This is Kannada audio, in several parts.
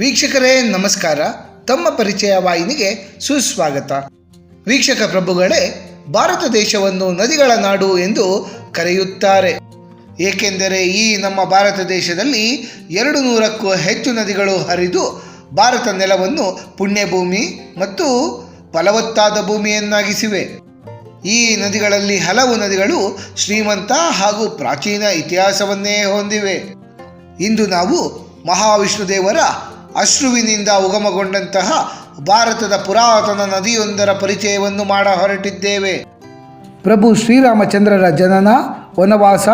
ವೀಕ್ಷಕರೇ, ನಮಸ್ಕಾರ. ತಮ್ಮ ಪರಿಚಯ ವಾಹಿನಿಗೆ ಸುಸ್ವಾಗತ. ವೀಕ್ಷಕ ಪ್ರಭುಗಳೇ, ಭಾರತ ದೇಶವನ್ನು ನದಿಗಳ ನಾಡು ಎಂದು ಕರೆಯುತ್ತಾರೆ. ಏಕೆಂದರೆ ಈ ನಮ್ಮ ಭಾರತ ದೇಶದಲ್ಲಿ ಎರಡು ನೂರಕ್ಕೂ ಹೆಚ್ಚು ನದಿಗಳು ಹರಿದು ಭಾರತ ನೆಲವನ್ನು ಪುಣ್ಯಭೂಮಿ ಮತ್ತು ಫಲವತ್ತಾದ ಭೂಮಿಯನ್ನಾಗಿಸಿವೆ. ಈ ನದಿಗಳಲ್ಲಿ ಹಲವು ನದಿಗಳು ಶ್ರೀಮಂತ ಹಾಗೂ ಪ್ರಾಚೀನ ಇತಿಹಾಸವನ್ನೇ ಹೊಂದಿವೆ. ಇಂದು ನಾವು ಮಹಾವಿಷ್ಣುದೇವರ ಅಶ್ರುವಿನಿಂದ ಉಗಮಗೊಂಡಂತಹ ಭಾರತದ ಪುರಾತನ ನದಿಯೊಂದರ ಪರಿಚಯವನ್ನು ಮಾಡ ಹೊರಟಿದ್ದೇವೆ. ಪ್ರಭು ಶ್ರೀರಾಮಚಂದ್ರರ ಜನನ ವನವಾಸ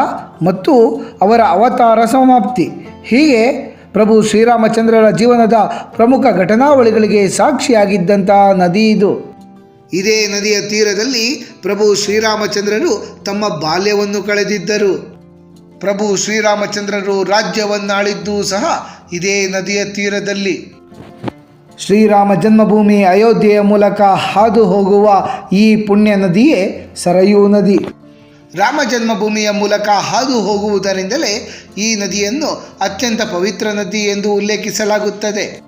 ಮತ್ತು ಅವರ ಅವತಾರ ಸಮಾಪ್ತಿ. ಹೀಗೆ ಪ್ರಭು ಶ್ರೀರಾಮಚಂದ್ರರ ಜೀವನದ ಪ್ರಮುಖ ಘಟನಾವಳಿಗಳಿಗೆ ಸಾಕ್ಷಿಯಾಗಿದ್ದಂತಹ ನದಿ ಇದು. ಇದೇ ನದಿಯ ತೀರದಲ್ಲಿ ಪ್ರಭು ಶ್ರೀರಾಮಚಂದ್ರರು ತಮ್ಮ ಬಾಲ್ಯವನ್ನು ಕಳೆದಿದ್ದರು. ಪ್ರಭು ಶ್ರೀರಾಮಚಂದ್ರರು ರಾಜ್ಯವನ್ನಾಳಿದ್ದೂ ಸಹ ಇದೇ ನದಿಯ ತೀರದಲ್ಲಿ. ಶ್ರೀರಾಮ ಜನ್ಮಭೂಮಿ ಅಯೋಧ್ಯೆಯ ಮೂಲಕ ಹಾದು ಹೋಗುವ ಈ ಪುಣ್ಯ ನದಿಯೇ ಸರಯೂ ನದಿ. ರಾಮ ಜನ್ಮಭೂಮಿಯ ಮೂಲಕ ಹಾದು ಹೋಗುವುದರಿಂದಲೇ ಈ ನದಿಯನ್ನು ಅತ್ಯಂತ ಪವಿತ್ರ ನದಿ ಎಂದು ಉಲ್ಲೇಖಿಸಲಾಗುತ್ತದೆ.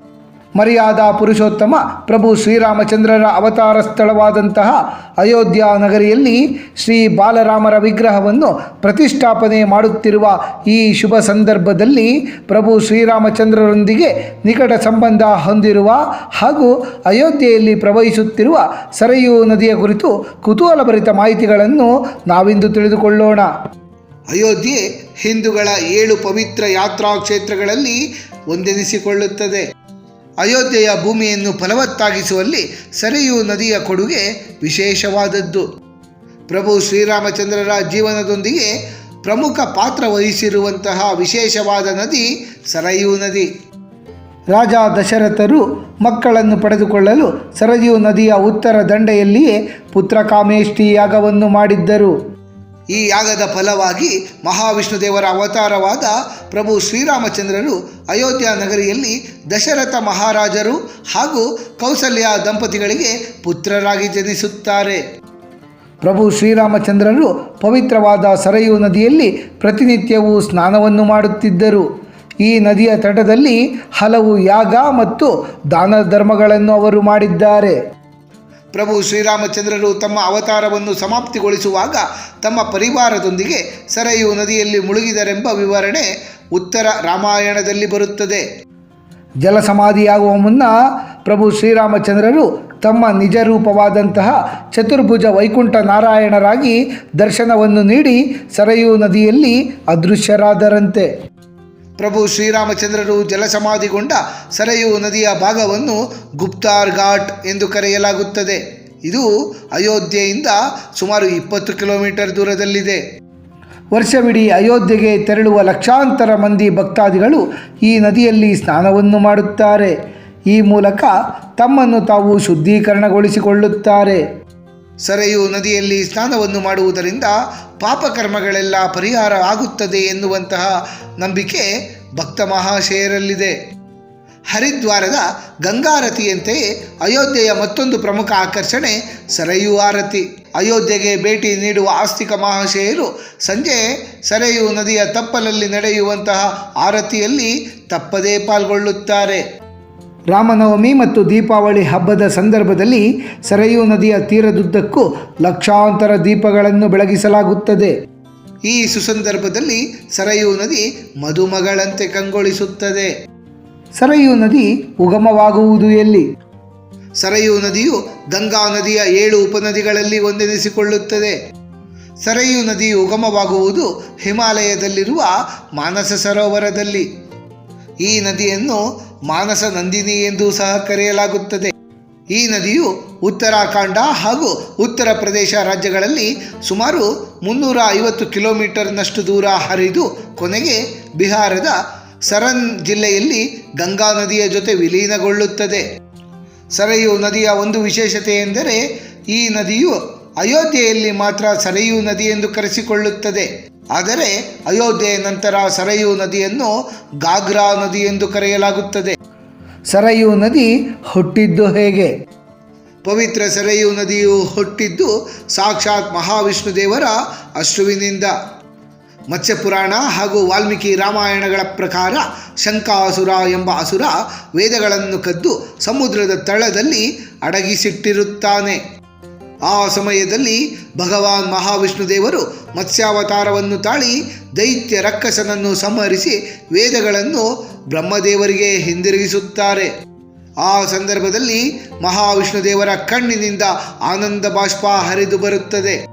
ಮರ್ಯಾದಾ ಪುರುಷೋತ್ತಮ ಪ್ರಭು ಶ್ರೀರಾಮಚಂದ್ರರ ಅವತಾರ ಸ್ಥಳವಾದಂತಹ ಅಯೋಧ್ಯ ನಗರಿಯಲ್ಲಿ ಶ್ರೀ ಬಾಲರಾಮರ ವಿಗ್ರಹವನ್ನು ಪ್ರತಿಷ್ಠಾಪನೆ ಮಾಡುತ್ತಿರುವ ಈ ಶುಭ ಸಂದರ್ಭದಲ್ಲಿ ಪ್ರಭು ಶ್ರೀರಾಮಚಂದ್ರರೊಂದಿಗೆ ನಿಕಟ ಸಂಬಂಧ ಹೊಂದಿರುವ ಹಾಗೂ ಅಯೋಧ್ಯೆಯಲ್ಲಿ ಪ್ರವಹಿಸುತ್ತಿರುವ ಸರಯೂ ನದಿಯ ಕುರಿತು ಕುತೂಹಲಭರಿತ ಮಾಹಿತಿಗಳನ್ನು ನಾವಿಂದು ತಿಳಿದುಕೊಳ್ಳೋಣ. ಅಯೋಧ್ಯೆ ಹಿಂದೂಗಳ ಏಳು ಪವಿತ್ರ ಯಾತ್ರಾ ಕ್ಷೇತ್ರಗಳಲ್ಲಿ ಒಂದೆನಿಸಿಕೊಳ್ಳುತ್ತದೆ. ಅಯೋಧ್ಯೆಯ ಭೂಮಿಯನ್ನು ಫಲವತ್ತಾಗಿಸುವಲ್ಲಿ ಸರಿಯು ನದಿಯ ಕೊಡುಗೆ ವಿಶೇಷವಾದದ್ದು. ಪ್ರಭು ಶ್ರೀರಾಮಚಂದ್ರರ ಜೀವನದೊಂದಿಗೆ ಪ್ರಮುಖ ಪಾತ್ರ ವಹಿಸಿರುವಂತಹ ವಿಶೇಷವಾದ ನದಿ ಸರಯೂ ನದಿ. ರಾಜ ದಶರಥರು ಮಕ್ಕಳನ್ನು ಪಡೆದುಕೊಳ್ಳಲು ಸರಯೂ ನದಿಯ ಉತ್ತರ ದಂಡೆಯಲ್ಲಿಯೇ ಪುತ್ರಕಾಮೇಷ್ಠಿ ಯಾಗವನ್ನು ಮಾಡಿದ್ದರು. ಈ ಯಾಗದ ಫಲವಾಗಿ ಮಹಾವಿಷ್ಣುದೇವರ ಅವತಾರವಾದ ಪ್ರಭು ಶ್ರೀರಾಮಚಂದ್ರರು ಅಯೋಧ್ಯ ನಗರಿಯಲ್ಲಿ ದಶರಥ ಮಹಾರಾಜರು ಹಾಗೂ ಕೌಸಲ್ಯ ದಂಪತಿಗಳಿಗೆ ಪುತ್ರರಾಗಿ ಜನಿಸುತ್ತಾರೆ. ಪ್ರಭು ಶ್ರೀರಾಮಚಂದ್ರರು ಪವಿತ್ರವಾದ ಸರಯೂ ನದಿಯಲ್ಲಿ ಪ್ರತಿನಿತ್ಯವೂ ಸ್ನಾನವನ್ನು ಮಾಡುತ್ತಿದ್ದರು. ಈ ನದಿಯ ತಟದಲ್ಲಿ ಹಲವು ಯಾಗ ಮತ್ತು ದಾನ ಧರ್ಮಗಳನ್ನು ಅವರು ಮಾಡಿದ್ದಾರೆ. ಪ್ರಭು ಶ್ರೀರಾಮಚಂದ್ರರು ತಮ್ಮ ಅವತಾರವನ್ನು ಸಮಾಪ್ತಿಗೊಳಿಸುವಾಗ ತಮ್ಮ ಪರಿವಾರದೊಂದಿಗೆ ಸರಯು ನದಿಯಲ್ಲಿ ಮುಳುಗಿದರೆಂಬ ವಿವರಣೆ ಉತ್ತರ ರಾಮಾಯಣದಲ್ಲಿ ಬರುತ್ತದೆ. ಜಲಸಮಾಧಿಯಾಗುವ ಮುನ್ನ ಪ್ರಭು ಶ್ರೀರಾಮಚಂದ್ರರು ತಮ್ಮ ನಿಜ ರೂಪವಾದಂತಹ ಚತುರ್ಭುಜ ವೈಕುಂಠ ನಾರಾಯಣರಾಗಿ ದರ್ಶನವನ್ನು ನೀಡಿ ಸರಯೂ ನದಿಯಲ್ಲಿ ಅದೃಶ್ಯರಾದರಂತೆ. ಪ್ರಭು ಶ್ರೀರಾಮಚಂದ್ರರು ಜಲಸಮಾಧಿಗೊಂಡ ಸರಯು ನದಿಯ ಭಾಗವನ್ನು ಗುಪ್ತಾರ್ ಘಾಟ್ ಎಂದು ಕರೆಯಲಾಗುತ್ತದೆ. ಇದು ಅಯೋಧ್ಯೆಯಿಂದ ಸುಮಾರು ಇಪ್ಪತ್ತು ಕಿಲೋಮೀಟರ್ ದೂರದಲ್ಲಿದೆ. ವರ್ಷವಿಡೀ ಅಯೋಧ್ಯೆಗೆ ತೆರಳುವ ಲಕ್ಷಾಂತರ ಮಂದಿ ಭಕ್ತಾದಿಗಳು ಈ ನದಿಯಲ್ಲಿ ಸ್ನಾನವನ್ನು ಮಾಡುತ್ತಾರೆ. ಈ ಮೂಲಕ ತಮ್ಮನ್ನು ತಾವು ಶುದ್ಧೀಕರಣಗೊಳಿಸಿಕೊಳ್ಳುತ್ತಾರೆ. ಸರಯು ನದಿಯಲ್ಲಿ ಸ್ನಾನವನ್ನು ಮಾಡುವುದರಿಂದ ಪಾಪಕರ್ಮಗಳೆಲ್ಲ ಪರಿಹಾರ ಆಗುತ್ತದೆ ಎನ್ನುವಂತಹ ನಂಬಿಕೆ ಭಕ್ತ ಮಹಾಶಯರಲ್ಲಿದೆ. ಹರಿದ್ವಾರದ ಗಂಗಾರತಿಯಂತೆಯೇ ಅಯೋಧ್ಯೆಯ ಮತ್ತೊಂದು ಪ್ರಮುಖ ಆಕರ್ಷಣೆ ಸರಯೂ ಆರತಿ. ಅಯೋಧ್ಯೆಗೆ ಭೇಟಿ ನೀಡುವ ಆಸ್ತಿಕ ಮಹಾಶಯರು ಸಂಜೆ ಸರಯು ನದಿಯ ತಪ್ಪಲಲ್ಲಿ ನಡೆಯುವಂತಹ ಆರತಿಯಲ್ಲಿ ತಪ್ಪದೇ ಪಾಲ್ಗೊಳ್ಳುತ್ತಾರೆ. ರಾಮನವಮಿ ಮತ್ತು ದೀಪಾವಳಿ ಹಬ್ಬದ ಸಂದರ್ಭದಲ್ಲಿ ಸರಯೂ ನದಿಯ ತೀರದುದ್ದಕ್ಕೂ ಲಕ್ಷಾಂತರ ದೀಪಗಳನ್ನು ಬೆಳಗಿಸಲಾಗುತ್ತದೆ. ಈ ಸುಸಂದರ್ಭದಲ್ಲಿ ಸರಯೂ ನದಿ ಮದುಮಗಳಂತೆ ಕಂಗೊಳಿಸುತ್ತದೆ. ಸರಯೂ ನದಿ ಉಗಮವಾಗುವುದು ಎಲ್ಲಿ? ಸರಯೂ ನದಿಯು ಗಂಗಾ ನದಿಯ ಏಳು ಉಪನದಿಗಳಲ್ಲಿ ಒಂದೆನಿಸಿಕೊಳ್ಳುತ್ತದೆ. ಸರಯೂ ನದಿ ಉಗಮವಾಗುವುದು ಹಿಮಾಲಯದಲ್ಲಿರುವ ಮಾನಸ ಸರೋವರದಲ್ಲಿ. ಈ ನದಿಯನ್ನು ಮಾನಸ ನಂದಿನಿ ಎಂದು ಸಹ ಕರೆಯಲಾಗುತ್ತದೆ. ಈ ನದಿಯು ಉತ್ತರಾಖಂಡ ಹಾಗೂ ಉತ್ತರ ಪ್ರದೇಶ ರಾಜ್ಯಗಳಲ್ಲಿ ಸುಮಾರು ಮುನ್ನೂರ ಐವತ್ತು ಕಿಲೋಮೀಟರ್ನಷ್ಟು ದೂರ ಹರಿದು ಕೊನೆಗೆ ಬಿಹಾರದ ಸರನ್ ಜಿಲ್ಲೆಯಲ್ಲಿ ಗಂಗಾ ನದಿಯ ಜೊತೆ ವಿಲೀನಗೊಳ್ಳುತ್ತದೆ. ಸರಯು ನದಿಯ ಒಂದು ವಿಶೇಷತೆ ಎಂದರೆ ಈ ನದಿಯು ಅಯೋಧ್ಯೆಯಲ್ಲಿ ಮಾತ್ರ ಸರಯು ನದಿ ಎಂದು ಕರೆಸಿಕೊಳ್ಳುತ್ತದೆ. ಆದರೆ ಅಯೋಧ್ಯೆಯ ನಂತರ ಸರಯೂ ನದಿಯನ್ನು ಗಾಗ್ರಾ ನದಿ ಎಂದು ಕರೆಯಲಾಗುತ್ತದೆ. ಸರಯೂ ನದಿ ಹುಟ್ಟಿದ್ದು ಹೇಗೆ? ಪವಿತ್ರ ಸರಯೂ ನದಿಯು ಹುಟ್ಟಿದ್ದು ಸಾಕ್ಷಾತ್ ಮಹಾವಿಷ್ಣು ದೇವರ ಅಶ್ರುವಿನಿಂದ. ಮತ್ಸ್ಯಪುರಾಣ ಹಾಗೂ ವಾಲ್ಮೀಕಿ ರಾಮಾಯಣಗಳ ಪ್ರಕಾರ ಶಂಕಾಸುರ ಎಂಬ ಅಸುರ ವೇದಗಳನ್ನು ಕದ್ದು ಸಮುದ್ರದ ತಳದಲ್ಲಿ ಅಡಗಿಸಿಟ್ಟಿರುತ್ತಾನೆ. ಆ ಸಮಯದಲ್ಲಿ ಭಗವಾನ್ ಮಹಾವಿಷ್ಣು ದೇವರು ಮತ್ಸ್ಯಾವತಾರವನ್ನು ತಾಳಿ ದೈತ್ಯ ರಕ್ಕಸನನ್ನು ಸಂಹರಿಸಿ ವೇದಗಳನ್ನು ಬ್ರಹ್ಮದೇವರಿಗೆ ಹಿಂದಿರುಗಿಸುತ್ತಾರೆ. ಆ ಸಂದರ್ಭದಲ್ಲಿ ಮಹಾವಿಷ್ಣು ದೇವರ ಕಣ್ಣಿನಿಂದ ಆನಂದ ಬಾಷ್ಪ ಹರಿದು ಬರುತ್ತದೆ.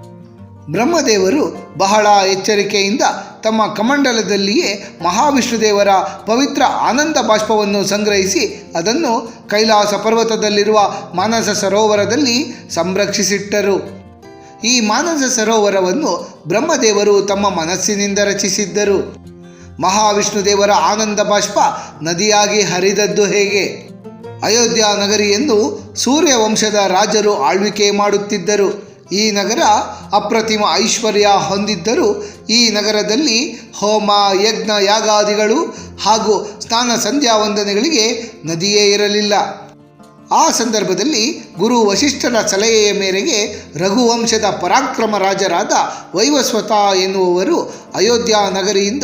ಬ್ರಹ್ಮದೇವರು ಬಹಳ ಎಚ್ಚರಿಕೆಯಿಂದ ತಮ್ಮ ಕಮಂಡಲದಲ್ಲಿಯೇ ಮಹಾವಿಷ್ಣುದೇವರ ಪವಿತ್ರ ಆನಂದ ಬಾಷ್ಪವನ್ನು ಸಂಗ್ರಹಿಸಿ ಅದನ್ನು ಕೈಲಾಸ ಪರ್ವತದಲ್ಲಿರುವ ಮಾನಸ ಸರೋವರದಲ್ಲಿ ಸಂರಕ್ಷಿಸಿಟ್ಟರು. ಈ ಮಾನಸ ಸರೋವರವನ್ನು ಬ್ರಹ್ಮದೇವರು ತಮ್ಮ ಮನಸ್ಸಿನಿಂದ ರಚಿಸಿದ್ದರು. ಮಹಾವಿಷ್ಣುದೇವರ ಆನಂದ ಬಾಷ್ಪ ನದಿಯಾಗಿ ಹರಿದದ್ದು ಹೇಗೆ? ಅಯೋಧ್ಯ ಎಂದು ಸೂರ್ಯವಂಶದ ರಾಜರು ಆಳ್ವಿಕೆ ಮಾಡುತ್ತಿದ್ದರು. ಈ ನಗರ ಅಪ್ರತಿಮ ಐಶ್ವರ್ಯ ಹೊಂದಿದ್ದರೂ ಈ ನಗರದಲ್ಲಿ ಹೋಮ, ಯಜ್ಞ, ಯಾಗಾದಿಗಳು ಹಾಗೂ ಸ್ನಾನ ಸಂಧ್ಯಾ ವಂದನೆಗಳಿಗೆ ನದಿಯೇ ಇರಲಿಲ್ಲ. ಆ ಸಂದರ್ಭದಲ್ಲಿ ಗುರು ವಶಿಷ್ಠರ ಸಲಹೆಯ ಮೇರೆಗೆ ರಘುವಂಶದ ಪರಾಕ್ರಮ ರಾಜರಾದ ವೈವಸ್ವತ ಎನ್ನುವವರು ಅಯೋಧ್ಯ ನಗರಿಯಿಂದ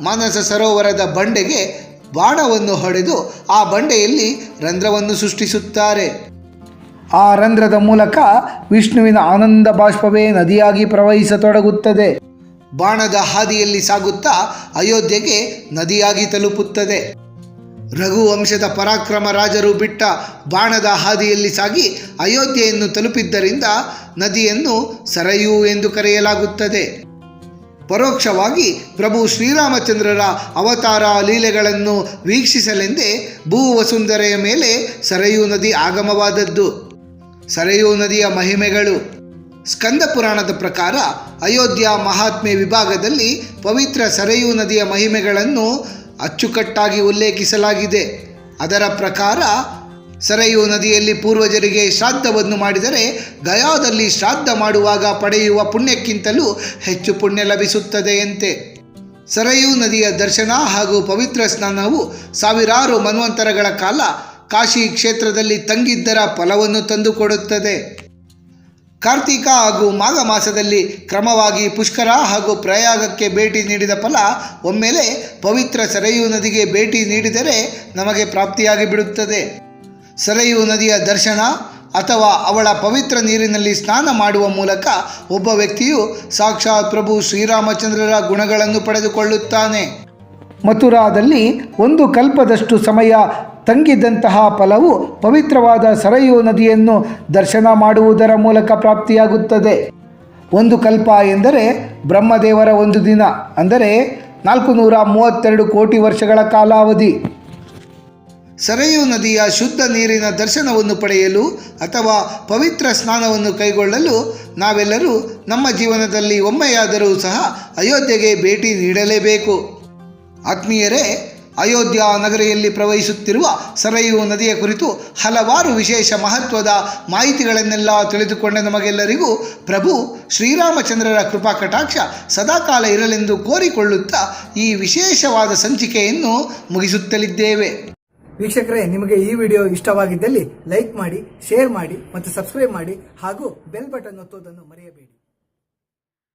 ಮಾನಸ ಸರೋವರದ ಬಂಡೆಗೆ ಬಾಣವನ್ನು ಹೊಡೆದು ಆ ಬಂಡೆಯಲ್ಲಿ ರಂಧ್ರವನ್ನು ಸೃಷ್ಟಿಸುತ್ತಾರೆ. ಆ ರಂಧ್ರದ ಮೂಲಕ ವಿಷ್ಣುವಿನ ಆನಂದ ಬಾಷ್ಪವೇ ನದಿಯಾಗಿ ಪ್ರವಹಿಸತೊಡಗುತ್ತದೆ. ಬಾಣದ ಹಾದಿಯಲ್ಲಿ ಸಾಗುತ್ತಾ ಅಯೋಧ್ಯೆಗೆ ನದಿಯಾಗಿ ತಲುಪುತ್ತದೆ. ರಘುವಂಶದ ಪರಾಕ್ರಮ ರಾಜರು ಬಿಟ್ಟ ಬಾಣದ ಹಾದಿಯಲ್ಲಿ ಸಾಗಿ ಅಯೋಧ್ಯೆಯನ್ನು ತಲುಪಿದ್ದರಿಂದ ನದಿಯನ್ನು ಸರಯು ಎಂದು ಕರೆಯಲಾಗುತ್ತದೆ. ಪರೋಕ್ಷವಾಗಿ ಪ್ರಭು ಶ್ರೀರಾಮಚಂದ್ರರ ಅವತಾರ ಲೀಲೆಗಳನ್ನು ವೀಕ್ಷಿಸಲೆಂದೇ ಭೂ ವಸುಂಧರೆಯ ಮೇಲೆ ಸರಯೂ ನದಿ ಆಗಮವಾದದ್ದು. ಸರಯೂ ನದಿಯ ಮಹಿಮೆಗಳು. ಸ್ಕಂದ ಪುರಾಣದ ಪ್ರಕಾರ ಅಯೋಧ್ಯ ಮಹಾತ್ಮೆ ವಿಭಾಗದಲ್ಲಿ ಪವಿತ್ರ ಸರಯೂ ನದಿಯ ಮಹಿಮೆಗಳನ್ನು ಅಚ್ಚುಕಟ್ಟಾಗಿ ಉಲ್ಲೇಖಿಸಲಾಗಿದೆ. ಅದರ ಪ್ರಕಾರ ಸರಯೂ ನದಿಯಲ್ಲಿ ಪೂರ್ವಜರಿಗೆ ಶ್ರಾದ್ದವನ್ನು ಮಾಡಿದರೆ ಗಯಾದಲ್ಲಿ ಶ್ರಾದ್ದ ಮಾಡುವಾಗ ಪಡೆಯುವ ಪುಣ್ಯಕ್ಕಿಂತಲೂ ಹೆಚ್ಚು ಪುಣ್ಯ ಲಭಿಸುತ್ತದೆಯಂತೆ. ಸರಯೂ ನದಿಯ ದರ್ಶನ ಹಾಗೂ ಪವಿತ್ರ ಸ್ನಾನವು ಸಾವಿರಾರು ಮನ್ವಂತರಗಳ ಕಾಲ ಕಾಶಿ ಕ್ಷೇತ್ರದಲ್ಲಿ ತಂಗಿದ್ದರ ಫಲವನ್ನು ತಂದುಕೊಡುತ್ತದೆ. ಕಾರ್ತಿಕ ಹಾಗೂ ಮಾಘ ಮಾಸದಲ್ಲಿ ಕ್ರಮವಾಗಿ ಪುಷ್ಕರ ಹಾಗೂ ಪ್ರಯಾಗಕ್ಕೆ ಭೇಟಿ ನೀಡಿದ ಫಲ, ಒಮ್ಮೆಲೆ ಪವಿತ್ರ ಸರಯೂ ನದಿಗೆ ಭೇಟಿ ನೀಡಿದರೆ ನಮಗೆ ಪ್ರಾಪ್ತಿಯಾಗಿ ಬಿಡುತ್ತದೆ ಸರಯೂ ನದಿಯ ದರ್ಶನ ಅಥವಾ ಅವಳ ಪವಿತ್ರ ನೀರಿನಲ್ಲಿ ಸ್ನಾನ ಮಾಡುವ ಮೂಲಕ ಒಬ್ಬ ವ್ಯಕ್ತಿಯು ಸಾಕ್ಷಾತ್ ಪ್ರಭು ಶ್ರೀರಾಮಚಂದ್ರರ ಗುಣಗಳನ್ನು ಪಡೆದುಕೊಳ್ಳುತ್ತಾನೆ. ಮಥುರಾದಲ್ಲಿ ಒಂದು ಕಲ್ಪದಷ್ಟು ಸಮಯ ತಂಗಿದ್ದಂತಹ ಫಲವು ಪವಿತ್ರವಾದ ಸರಯೂ ನದಿಯನ್ನು ದರ್ಶನ ಮಾಡುವುದರ ಮೂಲಕ ಪ್ರಾಪ್ತಿಯಾಗುತ್ತದೆ. ಒಂದು ಕಲ್ಪ ಎಂದರೆ ಬ್ರಹ್ಮದೇವರ ಒಂದು ದಿನ, ಅಂದರೆ ನಾಲ್ಕು ನೂರ ಮೂವತ್ತೆರಡು ಕೋಟಿ ವರ್ಷಗಳ ಕಾಲಾವಧಿ. ಸರಯೂ ನದಿಯ ಶುದ್ಧ ನೀರಿನ ದರ್ಶನವನ್ನು ಪಡೆಯಲು ಅಥವಾ ಪವಿತ್ರ ಸ್ನಾನವನ್ನು ಕೈಗೊಳ್ಳಲು ನಾವೆಲ್ಲರೂ ನಮ್ಮ ಜೀವನದಲ್ಲಿ ಒಮ್ಮೆಯಾದರೂ ಸಹ ಅಯೋಧ್ಯೆಗೆ ಭೇಟಿ ನೀಡಲೇಬೇಕು. ಆತ್ಮೀಯರೇ ಅಯೋಧ್ಯ ನಗರಿಯಲ್ಲಿ ಪ್ರವಹಿಸುತ್ತಿರುವ ಸರಯು ನದಿಯ ಕುರಿತು ಹಲವಾರು ವಿಶೇಷ ಮಹತ್ವದ ಮಾಹಿತಿಗಳನ್ನೆಲ್ಲ ತಿಳಿದುಕೊಂಡ ನಮಗೆಲ್ಲರಿಗೂ ಪ್ರಭು ಶ್ರೀರಾಮಚಂದ್ರರ ಕೃಪಾ ಕಟಾಕ್ಷ ಸದಾಕಾಲ ಇರಲೆಂದು ಕೋರಿಕೊಳ್ಳುತ್ತಾ ಈ ವಿಶೇಷವಾದ ಸಂಚಿಕೆಯನ್ನು ಮುಗಿಸುತ್ತಲಿದ್ದೇವೆ. ವೀಕ್ಷಕರೇ, ನಿಮಗೆ ಈ ವಿಡಿಯೋ ಇಷ್ಟವಾಗಿದ್ದಲ್ಲಿ ಲೈಕ್ ಮಾಡಿ, ಶೇರ್ ಮಾಡಿ ಮತ್ತು ಸಬ್ಸ್ಕ್ರೈಬ್ ಮಾಡಿ ಹಾಗೂ ಬೆಲ್ ಬಟನ್ ಒತ್ತುವುದನ್ನು ಮರೆಯಬೇಡಿ.